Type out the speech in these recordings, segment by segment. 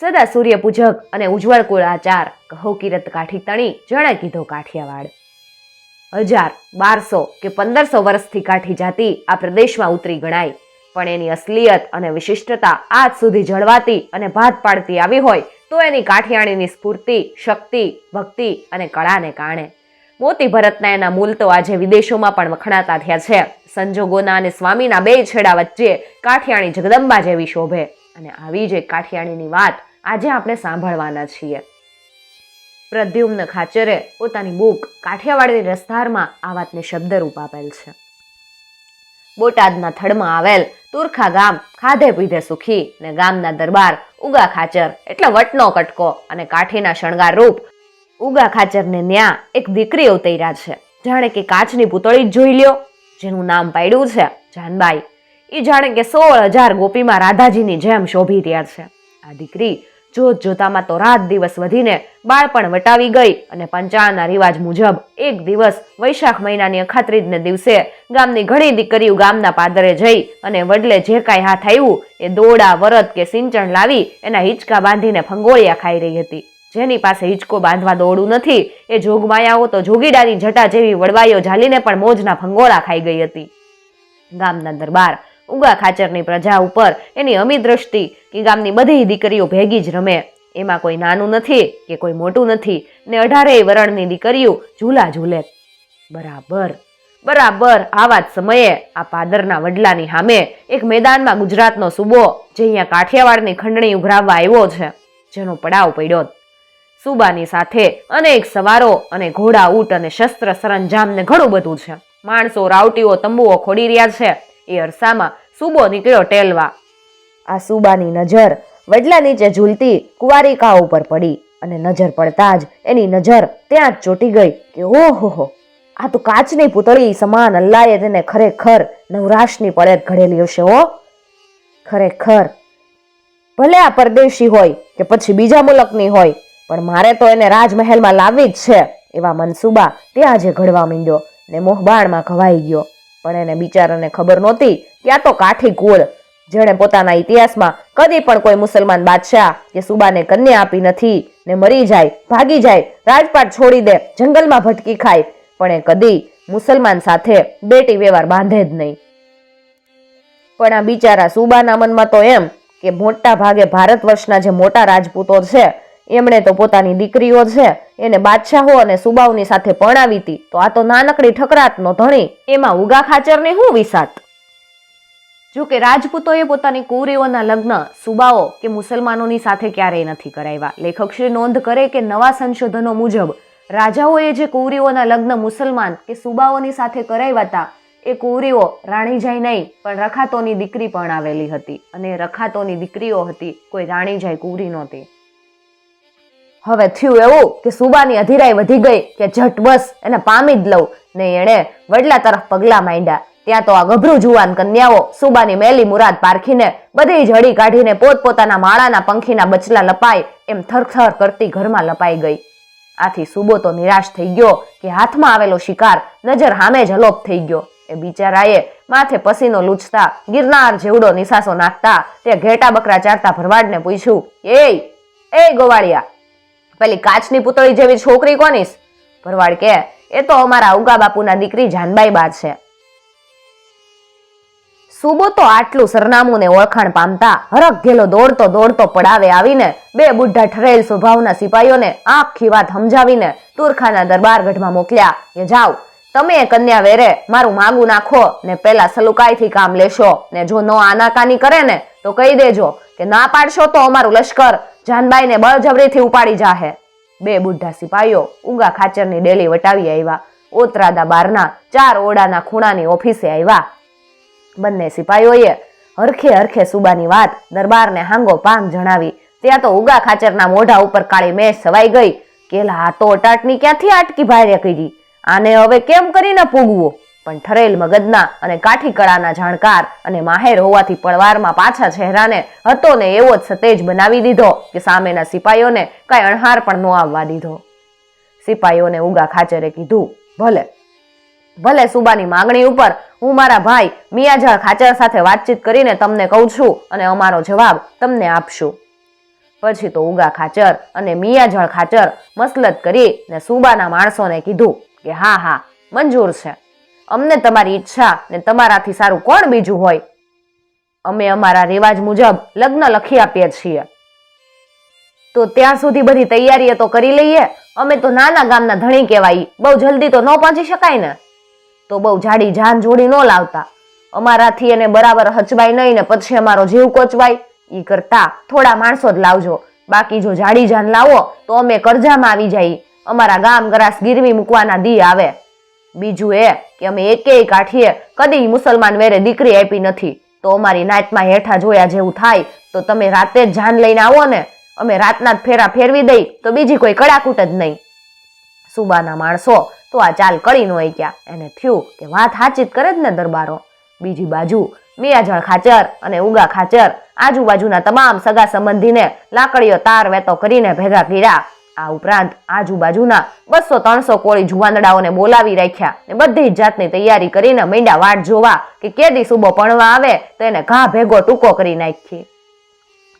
સદા સૂર્ય પૂજક અને ઉજ્જવળ કુળાચાર, કહો કિરત કાઠી તણી, જણે કીધો કાઠિયાવાડ. હજાર, બારસો કે પંદરસો વર્ષથી કાઠી જાતિ આ પ્રદેશમાં ઉતરી ગણાય. પણ એની અસલિયત અને વિશિષ્ટતા આજ સુધી જળવાતી અને ભાત પાડતી આવી હોય, તો એની કાઠિયાણીની સ્ફૂર્તિ, શક્તિ, ભક્તિ અને કળાને કારણે. મોતી ભરતના એના મૂલ તો આજે વિદેશોમાં પણ વખણાતા થયા છે. સંજોગોના અને સ્વામીના બે છેડા વચ્ચે કાઠિયાણી જગદંબા જેવી શોભે. અને આવી જ એક કાઠિયાણીની વાત આજે આપણે સાંભળવાના છીએ. પ્રદ્યુમ્ન ખાચરે પોતાની બુક કાઠિયાવાડની રસધારમાં આ વાતને શબ્દરૂપ આપેલ છે. બોટાદના થડમાં આવેલ તુરખા ગામ ખાધે પીધે સુખી ને ગામના દરબાર ઉગા ખાચર એટલે વટનો કટકો અને કાઠીના શણગાર રૂપ ઉગા ખાચરને ન્યા એક દીકરી અવતર્યા છે. જાણે કે કાચની પૂતળી જ જોઈ લ્યો, જેનું નામ પાડ્યું છે જાનબાઈ એ જાણે કે સોળ હજાર ગોપીમાં રાધાજીની જેમ શોભી રહ્યા છે. આ દીકરી જોત જોતામાં તો રાત દિવસ વધીને બાળપણ વટાવી ગઈ અને પંચાળના રિવાજ મુજબ એક દિવસ વૈશાખ મહિનાની અખાત્રીજને દિવસે ગામની ઘણી દીકરીઓ ગામના પાદરે જઈ અને વડલે જે કાંઈ હાથ આવ્યું એ દોડા, વરત કે સિંચણ લાવી એના હિંચકા બાંધીને ફંગોળિયા ખાઈ રહી હતી. જેની પાસે હિંચકો બાંધવા દોડું નથી, એ જોગમાયાઓ તો જોગીડાની જટા જેવી વડવાઈઓ ઝાલીને પણ મોજના ફંગોળા ખાઈ ગઈ હતી. ગામના દરબાર ઉગા ખાચરની પ્રજા ઉપર એની અમી દ્રષ્ટિ કે ગામની બધી દીકરીઓ ભેગી જ રમે. એમાં કોઈ નાનું નથી કે કોઈ મોટું નથી ને અઢારેય વરણની દીકરીઓ ઝૂલા ઝૂલે. બરાબર. બરાબર આવા જ સમયે આ પાદરના વડલાની સામે એક મેદાનમાં ગુજરાતનો સૂબો જે અહીંયા કાઠિયાવાડની ખંડણી ઉઘરાવવા આવ્યો છે, જેનો પડાવ પડ્યો. સુબાની સાથે અનેક સવારો અને ઘોડા ઊંટ અને શસ્ત્ર સરંજામ ને ઘણું બધું છે. માણસો, રાવટીઓ, તંબુઓ ખોડી રહ્યા છે. એ અરસામાં સુબો નીકળ્યો ટેલવા. આ સુબાની નજર વડલા નીચે ઝૂલતી કુવારિકા ઉપર પડી અને નજર પડતા જ એની નજર ત્યાં જ ચોટી ગઈ કે ઓહો હો આ તો કાચની પૂતળી સમાન અલ્લાએ તેને ખરેખર નવરાશની પડે ઘડેલી હશે, હો. ખરેખર. ભલે આ પરદેશી હોય કે પછી બીજા મુલકની હોય, પણ મારે તો એને રાજમહેલમાં લાવવી જ છે, એવા મનસુબા ત્યાં જે ઘડવા માંડ્યો ને મોહબાણમાં ઘવાઈ ગયો. પણ એને બિચારાને ખબર નહોતી કે આ તો કાઠી કુળ જેણે પોતાના ઇતિહાસમાં કદી પણ કોઈ મુસલમાન બાદશાહ કે સુબાને કન્યા આપી નથી ને મરી જાય, ભાગી જાય, રાજપાટ છોડી દે, જંગલમાં ભટકી ખાય. પણ એ કદી મુસલમાન સાથે બેટી વ્યવહાર બાંધે જ નહીં. પણ આ બિચારા સુબાના મનમાં તો એમ કે મોટા ભાગે ભારત વર્ષના જે મોટા રાજપૂતો છે, એમણે તો પોતાની દીકરીઓ છે એને બાદશાહો અને સુબાઓની સાથે પરણાવી હતી. તો આ તો નાનકડી ઠકરાતનો ધણી. એમાં ઉગા ખાચરને શું વિસાત જો કે રાજપૂતોએ પોતાની કુરીઓના લગ્ન સુબાઓ કે મુસલમાનોની સાથે ક્યારેય નથી કરાવ્યા. લેખકશ્રી નોંધ કરે કે નવા સંશોધનો મુજબ, રાજાઓએ જે કુરીઓના લગ્ન મુસલમાન કે સુબાઓની સાથે કરાવ્યા હતા, એ કુરીઓ રાણીજાઈ નહીં, પણ રખાતોની દીકરી પણ આવેલી હતી. અને રખાતોની દીકરીઓ હતી, કોઈ રાણીજાઈ કુરી નહોતી. હવે થયું એવું કે સુબાની અધીરાઈ વધી ગઈ કે ઝટ બસ એને પામી જ લઉં. ને એણે વડલા તરફ પગલા માંડ્યા. ત્યાં તો આ ગભરું જુવાન કન્યાઓ સુબાની મેલી મુરાદ પારખીને બધી જડી કાઢીને પોતપોતાના માળાના પંખીના બચલા લપાય એમ થરથર કરતી ઘરમાં લપાઈ ગઈ. આથી સુબો તો નિરાશ થઈ ગયો કે હાથમાં આવેલો શિકાર નજર સામે જ અલોપ થઈ ગયો. એ બિચારાએ માથે પસીનો લૂછતા, ગિરનાર જેવડો નિસાસો નાખતા, તે ઘેટા બકરા ચારતા ભરવાડને પૂછ્યું એ એ ગોવાળિયા પેલી કાચની પૂતળી જેવી છોકરી કોનીસ ભરવાડ કે, એ તો અમારા ઉગા બાપુના દીકરી જાનબાઈ બા છે. સુબો તો આટલું સરનામું ને ઓળખાણ પામતા, હરખ ઘેલો દોડતો દોડતો પડાવે આવીને, બે બુઢા ઠરેલ સ્વભાવના સિપાહીઓને આખી વાત સમજાવીને તુરખાના દરબારગઢમાં મોકલ્યા કે જાઓ, તમે કન્યા વેરે મારું માગું નાખો ને પેલા સલુકાઈથી કામ લેશો ને જો નો આનાકાની કરે ને, તો કહી દેજો કે ના પાડશો તો અમારું લશ્કર જાનબાઈને બળજબરીથી ઉપાડી જાહે. બે બુઢા સિપાહીઓ ઉગા ખાચરની ડેલી વટાવી આવ્યા. ઓતરાદા બારના ચાર ઓડાના ખૂણાની ઓફિસે આવ્યા. બંને સિપાહીઓએ હરખે હરખે સુબાની વાત દરબારને હાંગો પાંગ જણાવી. ત્યાં તો ઉગા ખાચરના મોઢા ઉપર કાળી મેષ સવાઈ ગઈ. કેલા આ તો અટાટની ક્યાંથી આટકી ભારે કરી? આને હવે કેમ કરીને પૂગવો? પણ ઠરેલ મગજના અને કાઠી કળાના જાણકાર અને માહેર હોવાથી પળવારમાં પાછા ચહેરાને હતો ને એવો જ સતેજ બનાવી દીધો કે સામેના સિપાહીઓને કાંઈ અણહાર પણ ન આવવા દીધો. સિપાહીઓને ઉગા ખાચરે કીધું, ભલે ભલે સુબાની માગણી ઉપર હું મારા ભાઈ મિયાજા ખાચર સાથે વાતચીત કરીને તમને કહું છું અને અમારો જવાબ તમને આપશું. પછી તો ઉગા ખાચર અને મિયાજળ ખાચર મસલત કરી ને સુબાના માણસોને કીધું કે, હા હા, મંજૂર છે. અમને તમારી ઈચ્છા ને તમારાથી સારું કોણ બીજું હોય? અમે અમારા રિવાજ મુજબ લગ્ન લખી આપીએ છીએ. તો ત્યાં સુધી બધી તૈયારીઓ તો કરી લઈએ. અમે તો નાના ગામના ધણી કહેવાય. બહુ જલ્દી તો ન પહોંચી શકાય ને. તો બહુ જાડી જાન જોડી ન લાવતા. અમારાથી એને બરાબર હચવાય નહીં ને પછી અમારો જીવ કોચવાય. ઈ કરતા થોડા માણસો જ લાવજો. બાકી જો જાડી જાન લાવો તો અમે કરજામાં આવી જઈએ અમારા ગામ ગરાસ ગીરવી મૂકવાના દી આવે. બીજું એ કે અમે એકેય કાઠીએ કદી મુસલમાન વેરે દીકરી આપી નથી. તો અમારી નાતમાં હેઠા જોયા જેવું થાય, તો તમે રાતે જ જાન લઈને આવો ને. અમે રાતના જ ફેરા ફેરવી દઈ, તો બીજી કોઈ કડાકૂટ જ નહીં. સુબાના માણસો, તો આ ચાલ કરી નો ગયા. એને થયું કે વાત હાચિત કરે જ ને દરબારો. બીજી બાજુ, મિયાજળ ખાચર અને ઉગા ખાચર, આજુબાજુના તમામ સગા સંબંધીને લાકડીઓ તાર વેતો કરીને ભેગા કર્યા. આ ઉપરાંત આજુબાજુના બસો ત્રણસો કોળી જુવાનડાઓને બોલાવી રાખ્યા ને બધી જાતની તૈયારી કરીને મીંડા વાટ જોવા કે કેદી સુબો પણવા આવે તો એને ઘા ભેગો ટૂંકો કરી નાખી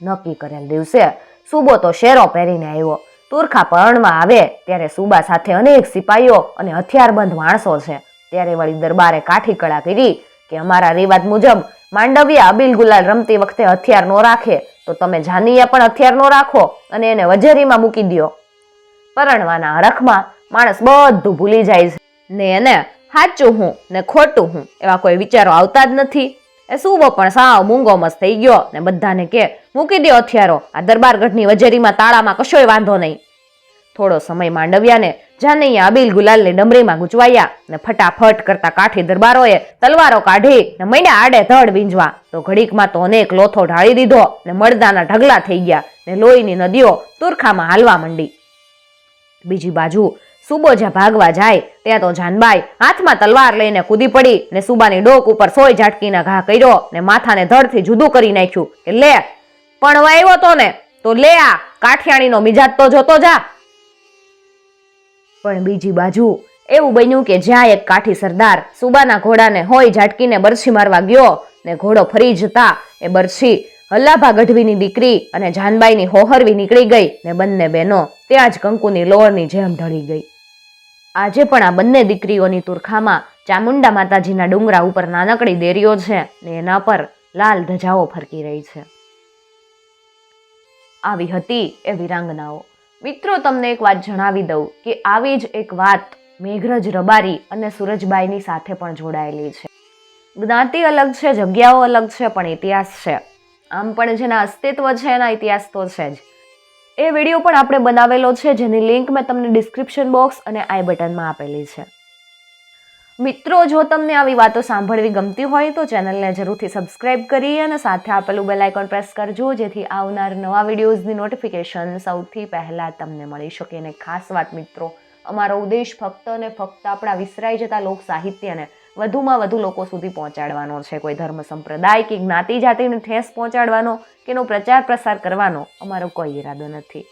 નક્કી કરેલ દિવસે સુબો તો શેરો પહેરીને આવ્યો. તુરખા પરણમાં આવે ત્યારે સુબા સાથે અનેક સિપાહીઓ અને હથિયારબંધ માણસો છે. ત્યારે વળી દરબારે કાઠી કળા કરી કે અમારા રિવાજ મુજબ માંડવિયા અબીલ ગુલાલ રમતી વખતે હથિયાર નો રાખે. તો તમે જાનીયા પણ હથિયાર નો રાખો અને એને વજેરીમાં મૂકી દ્યો. પરણવાના હરખમાં માણસ બધું ભૂલી જાય છે. ને એને સાચું હું ને ખોટું હું એવા કોઈ વિચારો આવતા જ નથી. એ સુવો પણ સાવ મૂંગો મસ્ત થઈ ગયો ને બધાને કે, મૂકી દો હથિયારો, આ દરબારગઢની વજેરીમાં તાળામાં કશોય વાંધો નહીં. થોડો સમય માંડવ્યાને જાનૈયા અબીલ ગુલાલની ડમરીમાં ગૂંચવાયા ને ફટાફટ કરતા કાઠી દરબારોએ તલવારો કાઢી ને મૈડા આડે ધડ વીંજવા તો ઘડીકમાં તો અનેક લોથો ઢાળી દીધો ને મળદાના ઢગલા થઈ ગયા ને લોહીની નદીઓ તુરખામાં હાલવા માંડી. બીજી બાજુ સુબો જ્યાં ભાગવા જાય, ત્યાં તો જાનબાઈ હાથમાં તલવાર લઈને કૂદી પડી ને સુબાની ડોક ઉપર સોય ઝાટકીના ઘા કર્યો ને માથાને ધડથી જુદું કરી નાખ્યું કે, લે પણ આવ્યો તો ને તો લે આ કાઠિયાણીનો મિજાજ તો જોતો જા. પણ બીજી બાજુ એવું બન્યું કે જ્યાં એક કાઠી સરદાર સુબાના ઘોડાને હોય ઝાટકીને બરછી મારવા ગયો ને ઘોડો ફરી જતા એ બરછી હલ્લાભા ગઢવીની દીકરી અને જાનબાઈની હોહરવી નીકળી ગઈ ને બંને બહેનો ત્યાં જ કંકુની લોળની જેમ ઢળી ગઈ. આજે પણ આ બંને દીકરીઓની તુરખામાં ચામુંડા માતાજીના ડુંગરા ઉપર નાનકડી દેરીઓ છે ને એના પર લાલ ધજાઓ ફરકી રહી છે. આવી હતી એ વિરાંગનાઓ. મિત્રો, તમને એક વાત જણાવી દઉં કે આવી જ એક વાત મેઘરજ રબારી અને સુરજબાઈની સાથે પણ જોડાયેલી છે. જ્ઞાતિ અલગ છે, જગ્યાઓ અલગ છે, પણ ઇતિહાસ છે. આમ પણ જેના અસ્તિત્વ છે, એના ઇતિહાસ તો છે જ. એ વીડિયો પણ આપણે બનાવેલો છે, જેની લિંક મેં તમને ડિસ્ક્રિપ્શન બોક્સ અને આઈ બટનમાં આપેલી છે. મિત્રો, જો તમને આવી વાતો સાંભળવી ગમતી હોય, તો ચેનલને જરૂરથી સબસ્ક્રાઇબ કરી અને સાથે આપેલું બેલ આઇકોન પ્રેસ કરજો, જેથી આવનાર નવા વિડીયોઝની નોટિફિકેશન સૌથી પહેલાં તમને મળી શકે. અને ખાસ વાત, મિત્રો, અમારો ઉદ્દેશ ફક્ત અને ફક્ત આપણા વિસરાઈ જતા લોક સાહિત્યને વધુમાં વધુ લોકો સુધી પહોંચાડવાનો છે, કોઈ ધર્મ સંપ્રદાય કે જ્ઞાતિ જાતિને ઠેસ પહોંચાડવાનો કે એનો પ્રચાર પ્રસાર કરવાનો અમારો કોઈ ઈરાદો નથી.